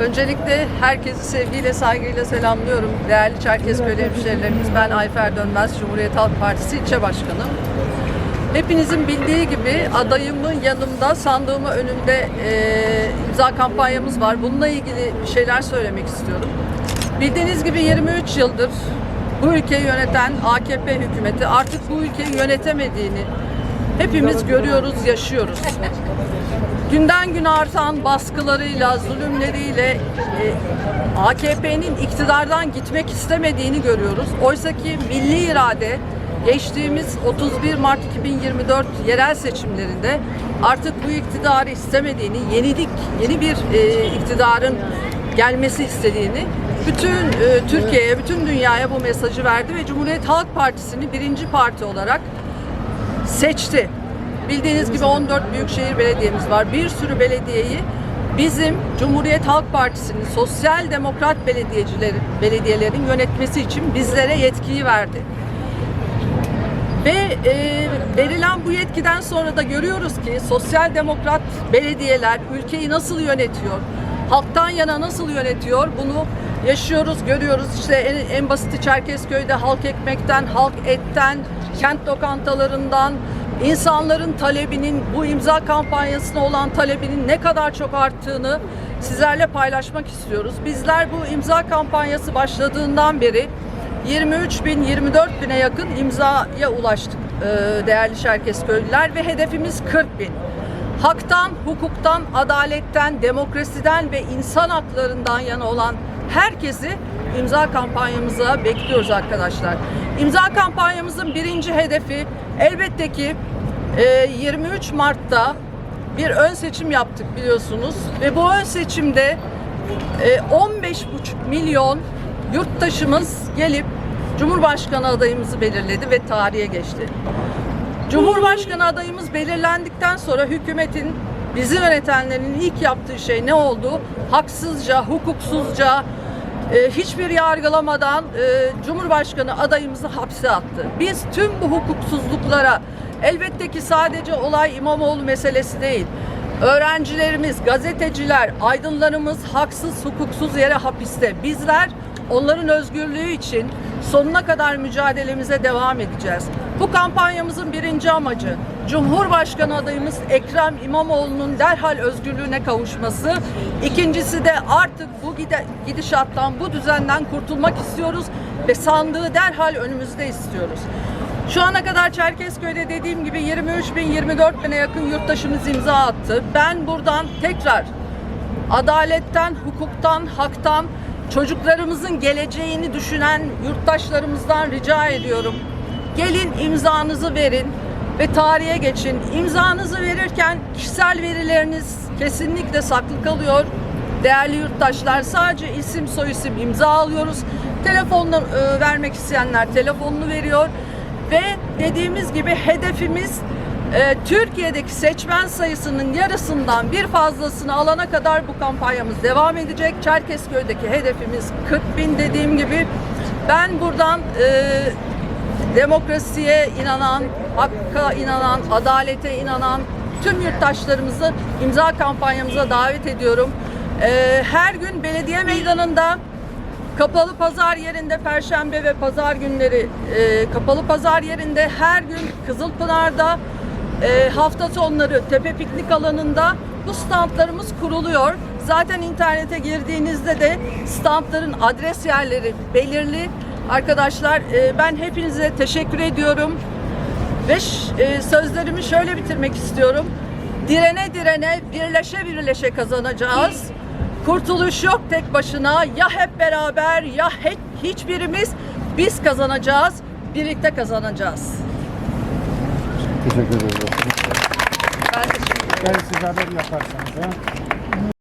Öncelikle herkesi sevgiyle, saygıyla selamlıyorum. Değerli Çerkezköy hemşehrilerimiz, ben Ayfer Dönmez, Cumhuriyet Halk Partisi ilçe başkanım. Hepinizin bildiği gibi adayımın yanımda, sandığımın önünde e, imza kampanyamız var. Bununla ilgili bir şeyler söylemek istiyorum. Bildiğiniz gibi 23 yıldır bu ülkeyi yöneten AKP hükümeti artık bu ülkeyi yönetemediğini hepimiz görüyoruz, yaşıyoruz. Günden güne artan baskılarıyla, zulümleriyle e, AKP'nin iktidardan gitmek istemediğini görüyoruz. Oysa ki milli irade geçtiğimiz 31 Mart 2024 yerel seçimlerinde artık bu iktidarı istemediğini, yenilik, yeni bir e, iktidarın gelmesi istediğini bütün e, Türkiye'ye, bütün dünyaya bu mesajı verdi ve Cumhuriyet Halk Partisi'ni birinci parti olarak seçti. Bildiğiniz gibi 14 büyükşehir belediyemiz var. Bir sürü belediyeyi bizim Cumhuriyet Halk Partisi'nin sosyal demokrat belediyecilerin, belediyelerin yönetmesi için bizlere yetkiyi verdi. Ve e, verilen bu yetkiden sonra da görüyoruz ki sosyal demokrat belediyeler ülkeyi nasıl yönetiyor, halktan yana nasıl yönetiyor bunu yaşıyoruz, görüyoruz. İşte en, en basiti Çerkezköy'de halk ekmekten, halk etten, kent lokantalarından, insanların talebinin, bu imza kampanyasına olan talebinin ne kadar çok arttığını sizlerle paylaşmak istiyoruz. Bizler bu imza kampanyası başladığından beri 23 bin, 24 bine yakın imzaya ulaştık e, değerli Çerkezköylüler ve hedefimiz 40 bin. Haktan, hukuktan, adaletten, demokrasiden ve insan haklarından yana olan herkesi imza kampanyamıza bekliyoruz arkadaşlar. İmza kampanyamızın birinci hedefi elbette ki e, 23 Mart'ta bir ön seçim yaptık biliyorsunuz ve bu ön seçimde e, 15,5 milyon yurttaşımız gelip Cumhurbaşkanı adayımızı belirledi ve tarihe geçti. Cumhurbaşkanı adayımız belirlendikten sonra hükümetin bizi yönetenlerin ilk yaptığı şey ne oldu? Haksızca, hukuksuzca, e, hiçbir yargılamadan e, Cumhurbaşkanı adayımızı hapse attı. Biz tüm bu hukuksuzluklara elbette ki sadece olay İmamoğlu meselesi değil. Öğrencilerimiz, gazeteciler, aydınlarımız haksız, hukuksuz yere hapiste. Bizler onların özgürlüğü için sonuna kadar mücadelemize devam edeceğiz. Bu kampanyamızın birinci amacı Cumhurbaşkanı adayımız Ekrem İmamoğlu'nun derhal özgürlüğüne kavuşması. İkincisi de artık bu gidişattan, bu düzenden kurtulmak istiyoruz ve sandığı derhal önümüzde istiyoruz. Şu ana kadar Çerkezköy'de dediğim gibi 23 bin 24 bine yakın yurttaşımız imza attı. Ben buradan tekrar adaletten, hukuktan, haktan, çocuklarımızın geleceğini düşünen yurttaşlarımızdan rica ediyorum. Gelin imzanızı verin ve tarihe geçin. İmzanızı verirken kişisel verileriniz kesinlikle saklı kalıyor. Değerli yurttaşlar sadece isim soyisim imza alıyoruz. Telefonla e, vermek isteyenler telefonunu veriyor ve dediğimiz gibi hedefimiz e, Türkiye'deki seçmen sayısının yarısından bir fazlasını alana kadar bu kampanyamız devam edecek. Çerkezköy'deki hedefimiz 40 bin dediğim gibi. Ben buradan e, demokrasiye inanan, hakka inanan, adalete inanan tüm yurttaşlarımızı imza kampanyamıza davet ediyorum. E, her gün belediye meydanında Kapalı pazar yerinde perşembe ve pazar günleri e, kapalı pazar yerinde her gün Kızılpınar'da e, hafta sonları Tepe Piknik alanında bu standlarımız kuruluyor. Zaten internete girdiğinizde de standların adres yerleri belirli. Arkadaşlar e, ben hepinize teşekkür ediyorum. Ve e, sözlerimi şöyle bitirmek istiyorum. Direne direne, birleşe birleşe kazanacağız. Kurtuluş yok tek başına. Ya hep beraber ya he- hiçbirimiz biz kazanacağız. Birlikte kazanacağız. Teşekkür ederim. Ben teşekkür ederim. Gel siz haber yaparsanız ha.